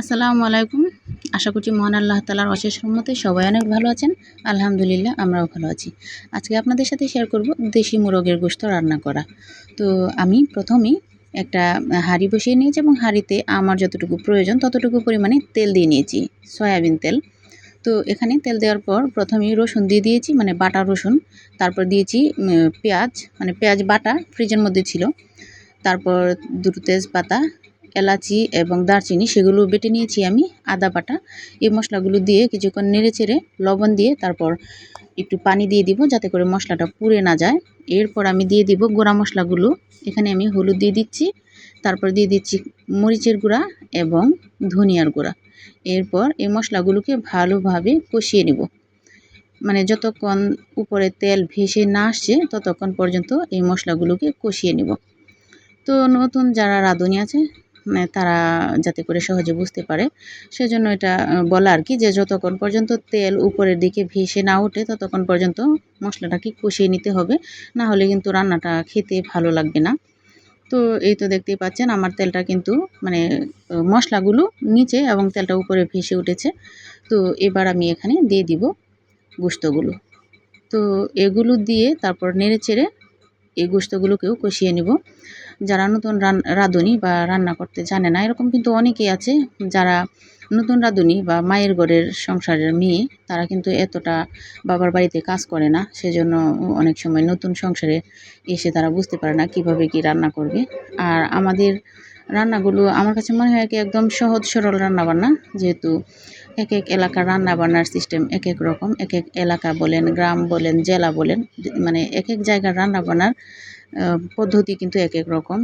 আসসালামু আলাইকুম। আশা করছি মহান আল্লাহ তালার অশেষ সম্মতে সবাই অনেক ভালো আছেন। আলহামদুলিল্লাহ, আমরাও ভালো আছি। আজকে আপনাদের সাথে শেয়ার করব দেশি মোরগের গোস্ত রান্না করা। তো আমি প্রথমেই একটা হাঁড়ি বসিয়ে নিয়েছি এবং হাঁড়িতে আমার যতটুকু প্রয়োজন ততটুকু পরিমাণে তেল দিয়ে নিয়েছি, সয়াবিন তেল। তো এখানে তেল দেওয়ার পর প্রথমেই রসুন দিয়ে দিয়েছি মানে বাটা রসুন। তারপর দিয়েছি পেঁয়াজ মানে পেঁয়াজ বাটা ফ্রিজের মধ্যে ছিল। তারপর দুটো তেজপাতা এলাচি এবং দারচিনি সেগুলো বেটে নিয়েছি আমি আদা বাটা। এই মশলাগুলো দিয়ে কিছুক্ষণ নেড়ে চেড়ে লবণ দিয়ে তারপর একটু পানি দিয়ে দিব যাতে করে মশলাটা পুড়ে না যায়। এরপর আমি দিয়ে দিব গোড়া মশলাগুলো। এখানে আমি হলুদ দিয়ে দিচ্ছি, তারপর দিয়ে দিচ্ছি মরিচের গুঁড়া এবং ধনিয়ার গুঁড়া। এরপর এই মশলাগুলোকে ভালোভাবে কষিয়ে নিব। মানে যতক্ষণ উপরে তেল ভেসে না আসছে ততক্ষণ পর্যন্ত এই মশলাগুলোকে কষিয়ে নিব। তো নতুন যারা রাঁধুনি আছে তারা যাতে করে সহজে বুঝতে পারে। সেজন্য এটা বলা আর কি যে যতক্ষণ পর্যন্ত তেল উপরের দিকে ভেসে না ওঠে, ততক্ষণ পর্যন্ত মশলাটাকে কষিয়ে নিতে হবে। না হলে কিন্তু রান্নাটা খেতে ভালো লাগবে না। তো এই তো দেখতেই পাচ্ছেন, আমার তেলটা কিন্তু মানে মশলাগুলো নিচে এবং তেলটা উপরে ভেসে উঠেছে। তো এবার আমি এখানে দিয়ে দিব গোস্তগুলো। তো এগুলো দিয়ে তারপর নেড়ে চেড়ে এই গোস্তগুলোকেও কষিয়ে নিব। যারা নতুন রান, রাঁধুনি বা রান্না করতে জানে না, এরকম কিন্তু অনেকেই আছে যারা নতুন রাঁধুনি বা মায়ের ঘরের সংসারের মেয়ে, তারা কিন্তু এতটা বাবার বাড়িতে কাজ করে না। সেজন্য অনেক সময় নতুন সংসারে এসে তারা বুঝতে পারে না কীভাবে কি রান্না করবে। আর আমাদের রান্নাগুলো আমার কাছে মনে হয় কি একদম সহজ, সরল রান্নাবান্না। যেহেতু এক এক এলাকার রান্নাবান্নার সিস্টেম এক এক রকম। এক এক এলাকা বলেন, গ্রাম বলেন, জেলা বলেন মানে এক এক জায়গার রান্নাবান্নার পদ্ধতি কিন্তু এক এক রকম।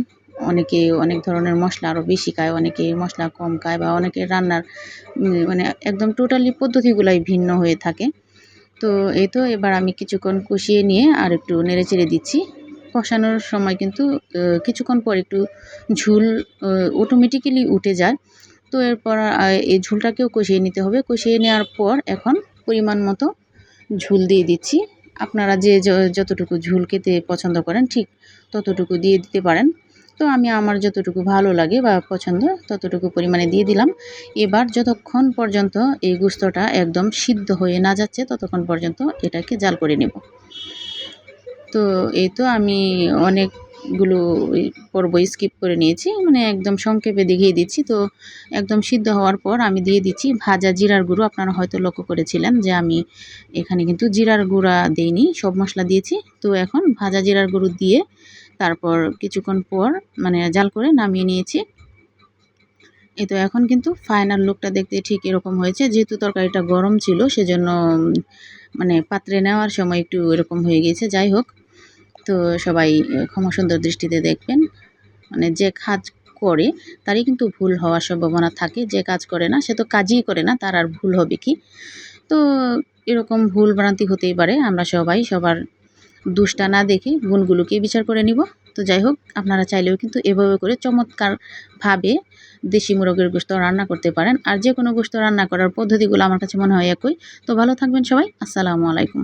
অনেকে অনেক ধরনের মশলা আরও বেশি খায়, অনেকে মশলা কম খায় বা অনেকে রান্নার মানে একদম টোটালি পদ্ধতিগুলাই ভিন্ন হয়ে থাকে। তো এই তো এবার আমি কিছুক্ষণ কষিয়ে নিয়ে আর একটু নেড়ে চেড়ে দিচ্ছি। কষানোর সময় কিন্তু কিছুক্ষণ পর একটু ঝুল অটোমেটিক্যালি উঠে যায়। তো এরপর এই ঝুলটাকেও কষিয়ে নিতে হবে। কষিয়ে নেওয়ার পর এখন পরিমাণ মতো ঝুল দিয়ে দিচ্ছি। আপনারা যে যতটুকু ঝুল খেতে পছন্দ করেন, ঠিক ততটুকু দিয়ে দিতে পারেন। তো আমি আমার যতটুকু ভালো লাগে বা পছন্দ ততটুকু পরিমাণে দিয়ে দিলাম। এবার যতক্ষণ পর্যন্ত এই গুস্তটা একদম সিদ্ধ হয়ে না যাচ্ছে, ততক্ষণ পর্যন্ত এটাকে জাল করে নেব। তো এই তো আমি অনেক গুলো ওই পর্ব স্কিপ করে নিয়েছি। মানে একদম সংক্ষেপে দেখিয়ে দিচ্ছি। তো একদম সিদ্ধ হওয়ার পর আমি দিয়ে দিচ্ছি ভাজা জিরার গুঁড়ো। আপনারা হয়তো লক্ষ্য করেছিলেন যে আমি এখানে কিন্তু জিরার গুঁড়া দিইনি, সব মশলা দিয়েছি। তো এখন ভাজা জিরার গুঁড়ো দিয়ে তারপর কিছুক্ষণ পর মানে জাল করে নামিয়ে নিয়েছি। এ তো এখন কিন্তু ফাইনাল লুকটা দেখতে ঠিক এরকম হয়েছে। যেহেতু তরকারিটা গরম ছিল, সেজন্য মানে পাত্রে নেওয়ার সময় একটু এরকম হয়ে গিয়েছে যাই হোক তো সবাই ক্ষমা সুন্দর দৃষ্টিতে দেখবেন মানে যে কাজ করে তারই কিন্তু ভুল হওয়ার সম্ভাবনা থাকে, যে কাজ করে না সে তো কাজই করে না, তার আর ভুল হবে কি? তো এরকম ভুল ভ্রান্তি হতেই পারে, আমরা সবাই সবার দুষ্টা না দেখে গুণগুলোকে বিচার করে নিব। তো যাই হোক, আপনারা চাইলেও কিন্তু এভাবে করে চমৎকারভাবে দেশি মুরগের গোস্ত রান্না করতে পারেন। আর যে কোনো গোস্ত রান্না করার পদ্ধতিগুলো আমার কাছে মনে হয় একই। তো ভালো থাকবেন সবাই, আসসালামু আলাইকুম।